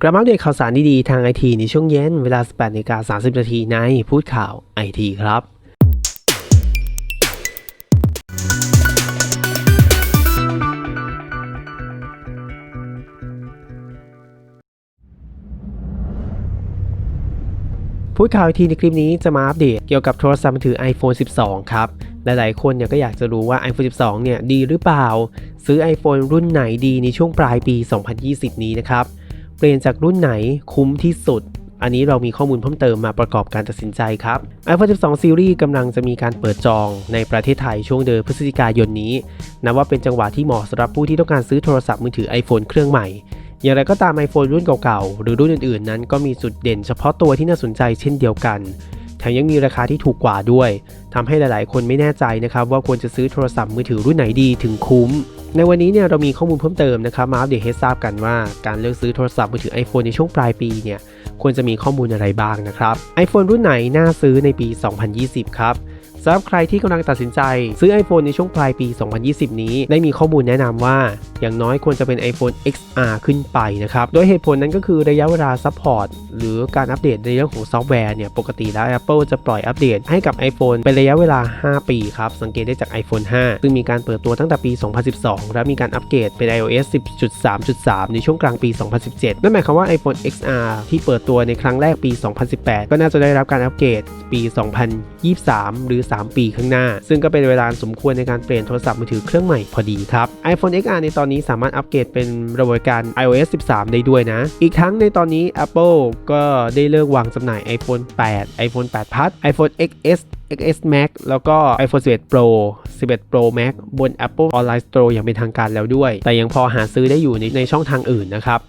กลับมาอัปเดตข่าวสารดีๆทางไอทีในช่วงเย็นเวลา 18นาฬิกา30 นาทีในพูดข่าวไอทีครับพูดข่าวไอทีในคลิปนี้จะมาอัปเดตเกี่ยวกับโทรศัพท์มือถือ iPhone 12 ครับ หลายๆคนเนี่ยก็อยากจะรู้ว่า iPhone 12 เนี่ยดีหรือเปล่า ซื้อ iPhone รุ่นไหนดีในช่วงปลายปี 2020 นี้นะครับ เปลี่ยนจากรุ่นไหนคุ้มที่สุด อันนี้เรามีข้อมูลเพิ่มเติมมาประกอบการตัดสินใจครับ iPhone 12 Series กำลังจะมีการเปิดจองในประเทศไทยช่วงเดือนพฤศจิกายนนี้ นับว่าเป็นจังหวะที่เหมาะสำหรับผู้ที่ต้องการซื้อโทรศัพท์มือถือ iPhone เครื่องใหม่อย่างไรก็ตาม iPhone รุ่นเก่าๆ หรือรุ่นอื่นๆ นั้นก็มีจุดเด่นเฉพาะตัวที่น่าสนใจเช่นเดียวกัน ถมยังมีราคาที่ถูกกว่าด้วยทำให้หลายๆ คนไม่แน่ใจนะครับว่าควรจะซื้อโทรศัพท์มือถือรุ่นไหนดีถึงคุ้ม ในวันนี้เนี่ยเรามีข้อมูลเพิ่มเติมนะครับมาอัปเดตให้ทราบกันว่าการเลือกซื้อโทรศัพท์มือถือ iPhone ในช่วงปลายปีเนี่ยควรจะมีข้อมูลอะไรบ้างนะครับ iPhone รุ่นไหนน่าซื้อในปี 2020 ครับ สำหรับใครที่กำลังตัดสินใจ ซื้อ iPhone ในช่วงปลายปี 2020 นี้ ได้มีข้อมูลแนะนำว่า อย่างน้อยควรจะเป็น iPhone XR ขึ้นไปนะครับ โดยเหตุผลนั้นก็คือระยะเวลาซัพพอร์ตหรือการอัปเดตในเรื่องของซอฟต์แวร์เนี่ย ปกติแล้ว Apple จะปล่อยอัปเดตให้กับ iPhone เป็นระยะเวลา 5 ปีครับ สังเกตได้จาก iPhone 5 ซึ่งมีการเปิดตัวตั้งแต่ปี 2012 และมีการอัปเกรดเป็น iOS 10.3.3 ในช่วงกลางปี 2017 นั่นหมายความว่า iPhone XR ที่เปิดตัวในครั้งแรกปี 2018 ก็น่าจะได้รับการอัปเกรดปี 2023 หรือ3 ปีข้างหน้า ซึ่งก็เป็นเวลาสมควรในการเปลี่ยนโทรศัพท์มือถือเครื่องใหม่พอดีครับ iPhone XR ในตอนนี้สามารถอัปเกรดเป็นระบบการ iOS 13 ได้ด้วยนะ อีกทั้งในตอนนี้ Apple ก็ได้เลิกวางจำหน่าย iPhone 8 iPhone 8 Plus iPhone XS XS Max แล้วก็ iPhone 11 Pro 11 Pro Max บน Apple Online Store อย่างเป็นทางการแล้วด้วย แต่ยังพอหาซื้อได้อยู่ในในช่องทางอื่นนะครับ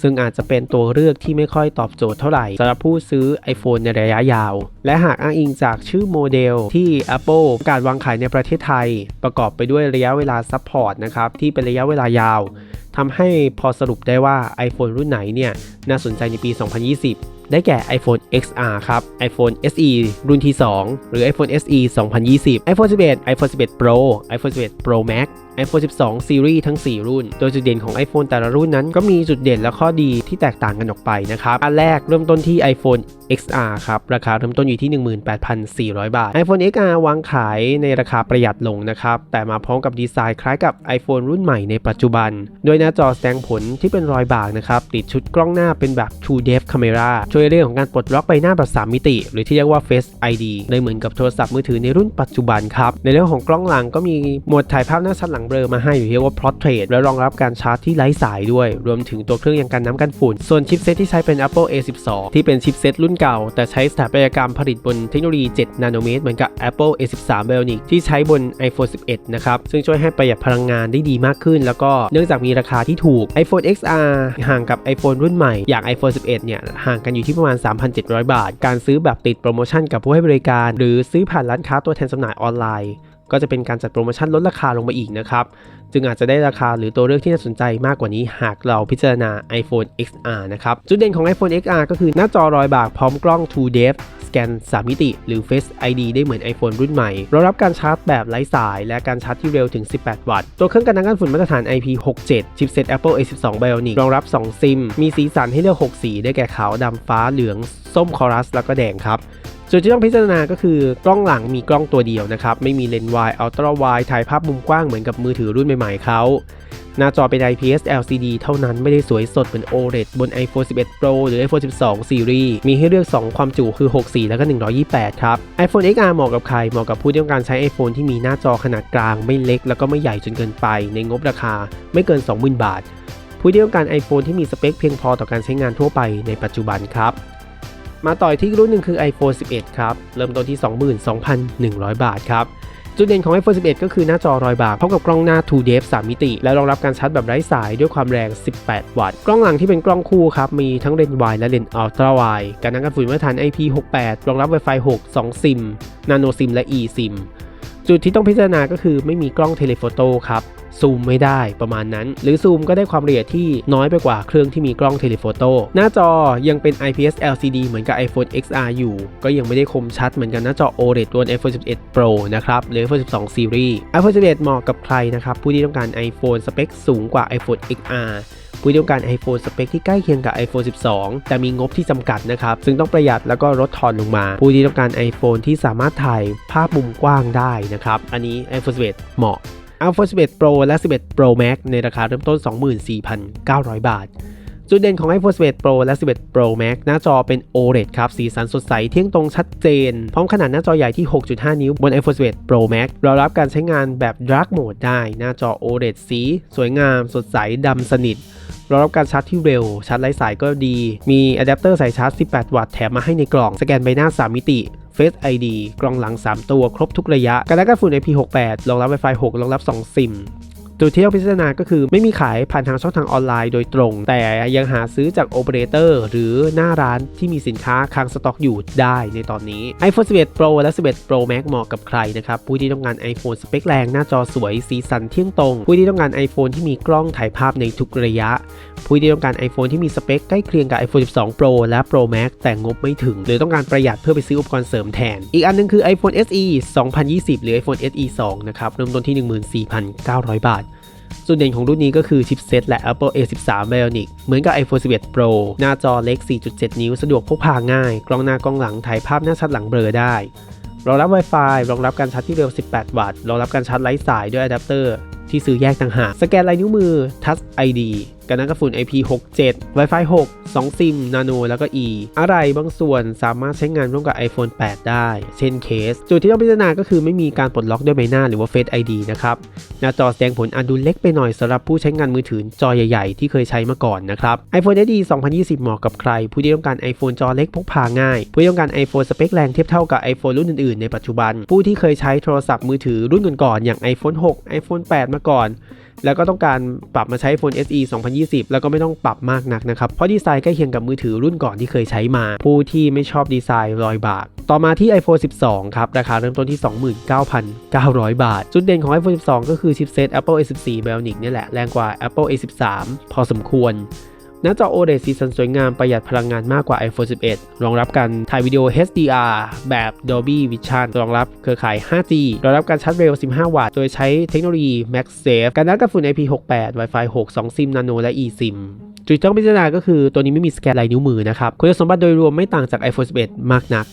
ซึ่งอาจจะเป็นตัวเลือกที่ไม่ค่อยตอบโจทย์เท่าไหร่สำหรับผู้ซื้อ iPhone ในระยะยาว และหากอ้างอิงจากชื่อโมเดลที่ Apple การวางขายในประเทศไทย ประกอบไปด้วยระยะเวลาซัพพอร์ตนะครับที่เป็นระยะเวลายาวทำให้พอสรุปได้ว่า iPhone รุ่นไหนเนี่ยน่าสนใจในปี 2020ได้แก่ iPhone XR ครับ iPhone SE รุ่นที่ 2 หรือ iPhone SE 2020 iPhone 11 iPhone 11 Pro iPhone 11 Pro Max iPhone 12 Series ทั้ง 4 รุ่น โดยจุดเด่นของ iPhone แต่ละรุ่นนั้นก็มีจุดเด่นและข้อดีที่แตกต่างกันออกไปนะครับอันแรกเริ่มต้นที่ iPhone XR ครับ ราคาเริ่มต้นอยู่ที่ 18,400 บาท iPhone XR วางขายในราคาประหยัดลงนะครับ แต่มาพร้อมกับดีไซน์คล้ายกับ iPhone รุ่นใหม่ในปัจจุบัน โดยหน้าจอแสดงผลที่เป็นรอยบากนะครับ ติดชุดกล้องหน้าเป็นแบบ True Depth Camera ชวยเรื่องของการปลดล็อกใบหน้าแบบ3มิติ หรือที่เรียกว่า Face ID ได้เหมือนกับโทรศัพท์มือถือในรุ่นปัจจุบันครับ ในเรื่องของกล้องหลังก็มีโหมดถ่ายภาพหน้าชัดหลังเบลอมาให้หรือเรียกว่า Portrait และรองรับการชาร์จที่ไร้สายด้วย รวมถึงตัวเครื่องยังกันน้ำกันฝุ่น ส่วนชิปเซตที่ใช้เป็น Apple A12 ที่เป็นชิปเซตรุ่นเก่า แต่ใช้สถาปัตยกรรมผลิตบนเทคโนโลยี 7 นาโนเมตรเหมือนกับ Apple A13 Bionic ที่ใช้บน iPhone 11 นะครับซึ่งช่วยให้ประหยัดพลังงานได้ดีมากขึ้น แล้วก็เนื่องจากมีราคาที่ถูก iPhone XR ห่างกับ iPhone รุ่นใหม่อย่าง iPhone 11 เนี่ยห่างกันอยู่ที่ประมาณ 3,700 บาท การซื้อแบบติดโปรโมชั่นกับผู้ให้บริการ หรือซื้อผ่านร้านค้าตัวแทนจำหน่ายออนไลน์ ก็จะเป็นการจัดโปรโมชั่นลดราคาลงมาอีกนะครับ จึงอาจจะได้ราคาหรือตัวเลือกที่น่าสนใจมากกว่านี้หากเราพิจารณา iPhone XR นะครับ จุดเด่นของ iPhone XR ก็คือหน้าจอรอยบากพร้อมกล้อง True Depth กน 3 มิติ หรือ Face ID ได้เหมือน iPhone รุ่นใหม่รองรับการชาร์จแบบไร้สาย และการชาร์จที่เร็วถึง 18 วัตต์ ตัวเครื่องกันน้ำกันฝุ่นมาตรฐาน IP67 ชิปเซ็ต Apple A12 Bionic รองรับ 2 ซิม มีสีสันให้เลือก 6 สี ได้แก่ขาวดำฟ้าเหลือง ส้มคอรัส แล้วก็แดงครับจุดที่ต้องพิจารณาก็คือกล้องหลังมีกล้องตัวเดียวนะครับ ไม่มีเลนส์วายอัลตร้าวายถ่ายภาพมุมกว้างเหมือนกับมือถือรุ่นใหม่ๆเขา หน้าจอเป็น IPS LCD เท่านั้นไม่ได้สวยสดเหมือน OLED บน iPhone 11 Pro หรือ iPhone 12 Series มีให้เลือก 2 ความจุคือ 64 แล้วก็ 128 ครับ iPhone XR เหมาะกับใคร เหมาะกับผู้ที่ต้องการใช้ iPhone ที่มีหน้าจอขนาดกลางไม่เล็ก แล้วก็ไม่ใหญ่จนเกินไปในงบราคาไม่เกิน 20,000 บาท ผู้ที่ต้องการ iPhone ที่มีสเปคเพียงพอต่อการใช้งานทั่วไปในปัจจุบันครับมาต่อที่รุ่นหนึ่งคือ iPhone 11 ครับ เริ่มต้นที่ 22,100 บาทครับ จุดเด่นของ iPhone 11 ก็คือหน้าจอรอยบากพร้อมกับกล้องหน้า 2 d e p 3 มิติ และรองรับการชาร์จแบบไร้สายด้วยความแรง 18 วัตต์ กล้องหลังที่เป็นกล้องคู่ครับ มีทั้งเลนส์วายและเลนส์อัลตร้าวายการนั่งกันฝุ่นมาตรฐาน IP68 รองรับ Wi-Fi 6 2 ซิม นาโนซิม และ eSIM จุดที่ต้องพิจารณาก็คือไม่มีกล้องเทเลโฟโต้ครับ ซูมไม่ได้ประมาณนั้น หรือซูมก็ได้ความละเอียดที่น้อยไปกว่าเครื่องที่มีกล้องเทเลโฟโต้หน้าจอยังเป็น IPS LCD เหมือนกับ iPhone XR อยู่ ก็ยังไม่ได้คมชัดเหมือนกันหน้าจอ OLED ตัว iPhone 11 Pro นะครับหรือ iPhone 12 Series iPhone 11 เหมาะกับใครนะครับผู้ที่ต้องการ iPhone สเปคสูงกว่า iPhone XR ผู้ที่ต้องการ iPhone สเปคที่ใกล้เคียงกับ iPhone 12 แต่มีงบที่จำกัดนะครับ ซึ่งต้องประหยัดแล้วก็ลดทอนลงมา ผู้ที่ต้องการ iPhone ที่สามารถถ่ายภาพมุมกว้างได้นะครับ อันนี้ iPhone 11 เหมาะ iPhone 11 Pro และ 11 Pro Max ในราคาเริ่มต้น 24,900 บาท จุดเด่นของ iPhone 11 Pro และ 11 Pro Max หน้าจอเป็น OLED ครับ สีสันสดใส เที่ยงตรงชัดเจน พร้อมขนาดหน้าจอใหญ่ที่ 6.5 นิ้วบน iPhone 11 Pro Max รองรับการใช้งานแบบ Dark Mode ได้ หน้าจอ OLED สี สวยงาม สดใสดำสนิทรองรับการชาร์จที่เร็ว ชาร์จไร้สายก็ดี มีอะแดปเตอร์สายชาร์จ 18 วัตต์แถมมาให้ในกล่อง สแกนใบหน้า 3 มิติ Face ID กล้องหลัง 3 ตัวครบทุกระยะ การรับการฝุ่น IP68 รองรับ Wi-Fi 6 รองรับ 2 ซิม จุดที่ต้องพิจารณาก็คือไม่มีขายผ่านทางช่องทางออนไลน์โดยตรง แต่ยังหาซื้อจากโอเปอเรเตอร์หรือหน้าร้านที่มีสินค้าค้างสต็อกอยู่ได้ในตอนนี้ iPhone 11 Pro และ 11 Pro Max เหมาะกับใครนะครับ ผู้ที่ต้องการ iPhone สเปคแรงหน้าจอสวยสีสันเที่ยงตรง ผู้ที่ต้องการ iPhone ที่มีกล้องถ่ายภาพในทุกระยะ ผู้ที่ต้องการ iPhone ที่มีสเปคใกล้เคียงกับ iPhone 12 Pro และ Pro Max แต่งบไม่ถึง หรือต้องการประหยัดเพื่อไปซื้ออุปกรณ์เสริมแทน อีกอันนึงคือ iPhone SE 2020 หรือ iPhone SE 2 นะครับเริ่มต้นที่ 14,900 บาท ส่วนเด่นของรุ่นนี้ก็คือชิปเซตและ Apple A13 Bionic เหมือนกับ iPhone 11 Pro หน้าจอเล็ก 4.7 นิ้ว สะดวกพกพาง่าย กล้องหน้ากล้องหลังถ่ายภาพหน้าชัดหลังเบลอได้รองรับ Wi-Fi รองรับการชาร์จที่เร็ว 18 วัตต์ รองรับการชาร์จไร้สายด้วยอะแดปเตอร์ที่ซื้อแยกต่างหาก สแกนลายนิ้วมือ Touch ID กันน้ำกระฝุ่น IP67 Wi-Fi 6 2 ซิม Nano แล้วก็ E อะไรบางส่วนสามารถใช้งานร่วมกับ iPhone 8 ได้ เช่นเคส จุดที่ต้องพิจารณาก็คือไม่มีการปลดล็อกด้วยใบหน้าหรือว่า Face ID นะครับ หน้าจอแสดงผลอาจดูเล็กไปหน่อยสำหรับผู้ใช้งานมือถือจอใหญ่ๆ ที่เคยใช้มาก่อนนะครับ iPhone SE 2020 เหมาะกับใคร ผู้ที่ต้องการ iPhone จอเล็กพกพาง่าย ผู้ที่ต้องการ iPhone สเปคแรงเทียบเท่ากับ iPhone รุ่นอื่นๆ ในปัจจุบัน ผู้ที่เคยใช้โทรศัพท์มือถือรุ่นก่อนๆอย่าง iPhone 6 iPhone 8 มาก่อน แล้วก็ต้องการปรับมาใช้ iPhone SE 2020 แล้วก็ไม่ต้องปรับมากนักนะครับ เพราะดีไซน์ใกล้เคียงกับมือถือรุ่นก่อนที่เคยใช้มา ผู้ที่ไม่ชอบดีไซน์รอยบาก ต่อมาที่ iPhone 12 ครับ ราคาเริ่มต้นที่ 29,900 บาท จุดเด่นของ iPhone 12 ก็คือชิปเซต Apple A14 Bionic นี่แหละแรงกว่า Apple A13 พอสมควร หน้าจอ OLED สีสันสวยงามประหยัดพลังงานมากกว่า iPhone 11 รองรับการถ่ายวิดีโอ HDR แบบ Dolby Vision รองรับเครือข่าย 5G รองรับการชาร์จเร็ว 15 วัตต์ โดยใช้เทคโนโลยี MagSafe การนัดกับฝุ่น IP68 Wi-Fi 6 2ซิม Nano และ eSIM จุดต้องพิจารณาก็คือตัวนี้ไม่มีสแกนลายนิ้วมือนะครับ คุณสมบัติโดยรวมไม่ต่างจาก iPhone 11 มากนัก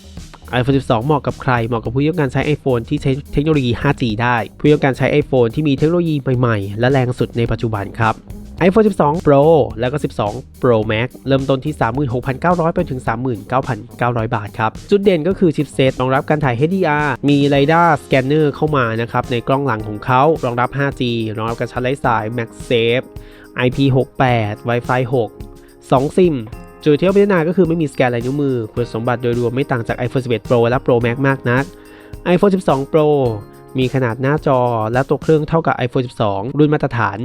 iPhone 12 เหมาะกับใคร เหมาะกับผู้ต้องการใช้ iPhone ที่ใช้เทคโนโลยี 5G ได้ ผู้ต้องการใช้ iPhone ที่มีเทคโนโลยีใหม่ ๆ และแรงสุดในปัจจุบันครับ iPhone 12 Pro แล้วก็ 12 Pro Max เริ่มต้นที่ 36,900 ไปถึง 39,900 บาทครับ จุดเด่นก็คือชิปเซตรองรับการถ่าย HDR มี LiDAR Scanner เข้ามานะครับในกล้องหลังของเขารองรับ 5G รองรับการชาร์จไร้สาย MagSafe IP68 Wi-Fi 6 2 ซิมจุดที่ต้องพิจารณาก็คือไม่มีสแกนลายนิ้วมือ คุณสมบัติโดยรวมไม่ต่างจาก iPhone 11 Pro และ Pro Max มากนัก iPhone 12 Pro มีขนาดหน้าจอและตัวเครื่องเท่ากับ iPhone 12 รุ่นมาตรฐาน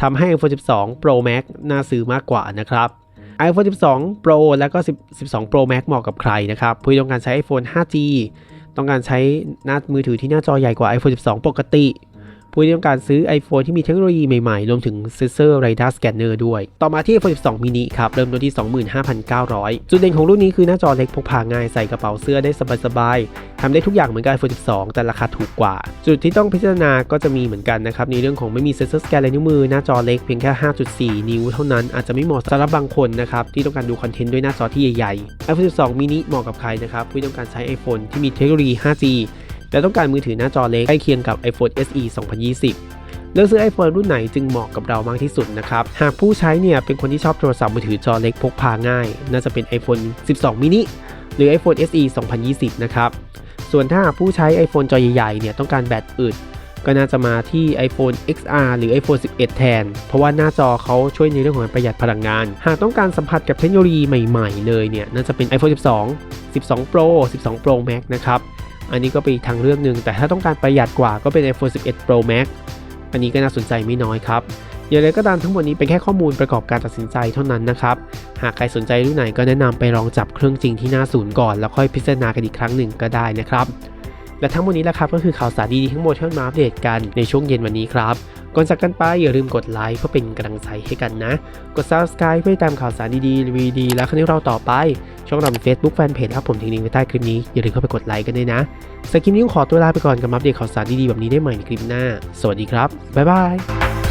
ทำให้ iPhone 12 Pro Max น่าซื้อมากกว่านะครับ iPhone 12 Pro และก็10 12 Pro Max เหมาะกับใครนะครับผู้ที่ต้องการใช้ iPhone 5G ต้องการใช้หน้ามือถือที่หน้าจอใหญ่กว่า iPhone 12 ปกติ ผู้ที่ต้องการซื้อ iPhone ที่มีเทคโนโลยีใหม่ๆ รวมถึงเซนเซอร์ Radar Scanner ด้วย ต่อมาที่ iPhone 12 mini ครับ เริ่มต้นที่ 25,900 จุดเด่นของรุ่นนี้คือหน้าจอเล็กพกพาง่ายใส่กระเป๋าเสื้อได้สบายๆทำได้ทุกอย่างเหมือนกับ iPhone 12 แต่ราคาถูกกว่า จุดที่ต้องพิจารณาก็จะมีเหมือนกันนะครับในเรื่องของไม่มีเซนเซอร์สแกนลายนิ้วมือหน้าจอเล็กเพียงแค่ 5.4 นิ้วเท่านั้นอาจจะไม่เหมาะสำหรับบางคนนะครับที่ต้องการดูคอนเทนต์ด้วยหน้าจอที่ใหญ่ๆ iPhone 12 mini เหมาะกับใครนะครับผู้ที่ต้องการใช้ iPhone ที่มีเทคโนโลยี 5G และต้องการมือถือหน้าจอเล็กใกล้เคียงกับ iPhone SE 2020เลือกซื้อ iPhone รุ่นไหนจึงเหมาะกับเรามากที่สุดนะครับ หากผู้ใช้เนี่ยเป็นคนที่ชอบโทรศัพท์มือถือจอเล็กพกพาง่าย น่าจะเป็น iPhone 12 mini หรือ iPhone SE 2020 นะครับ ส่วนถ้าผู้ใช้ iPhone จอใหญ่ๆเนี่ยต้องการแบตอึด ก็น่าจะมาที่ iPhone XR หรือ iPhone 11 แทน เพราะว่าหน้าจอเขาช่วยในเรื่องของการประหยัดพลังงาน หากต้องการสัมผัสกับเทคโนโลยีใหม่ ๆ เลยเนี่ยน่าจะเป็น iPhone 12 12 Pro 12 Pro Max นะครับ อันนี้ก็เป็นอีกทางเลือกหนึ่งแต่ถ้าต้องการประหยัดกว่าก็เป็น iPhone 11 Pro Max อันนี้ก็น่าสนใจไม่น้อยครับอย่างไรก็ตามทั้งหมดนี้เป็นแค่ข้อมูลประกอบการตัดสินใจเท่านั้นนะครับ หากใครสนใจรุ่นไหนก็แนะนำไปลองจับเครื่องจริงที่หน้าศูนย์ก่อน แล้วค่อยพิจารณากันอีกครั้งหนึ่งก็ได้นะครับ และทั้งหมดนี้แหละครับก็คือข่าวสารดีๆทั้งหมดที่มาอัปเดตกันในช่วงเย็นวันนี้ครับก่อนจากกันไปอย่าลืมกดไลค์เพื่อเป็นกำลังใจให้กันนะ กด subscribe เพื่อติดตามข่าวสารดีๆรีวิวดีๆและคอนเทนต์เราต่อไป ช่องเราเป็น Facebook Fanpage ครับผมทิ้งลิงก์ไว้ใต้คลิปนี้ อย่าลืมเข้าไปกดไลค์กันด้วยนะสำหรับคลิปนี้ขอตัวลาไปก่อนกับอัปเดตข่าวสารดีๆแบบนี้ได้ใหม่ในคลิปหน้า สวัสดีครับบ๊ายบาย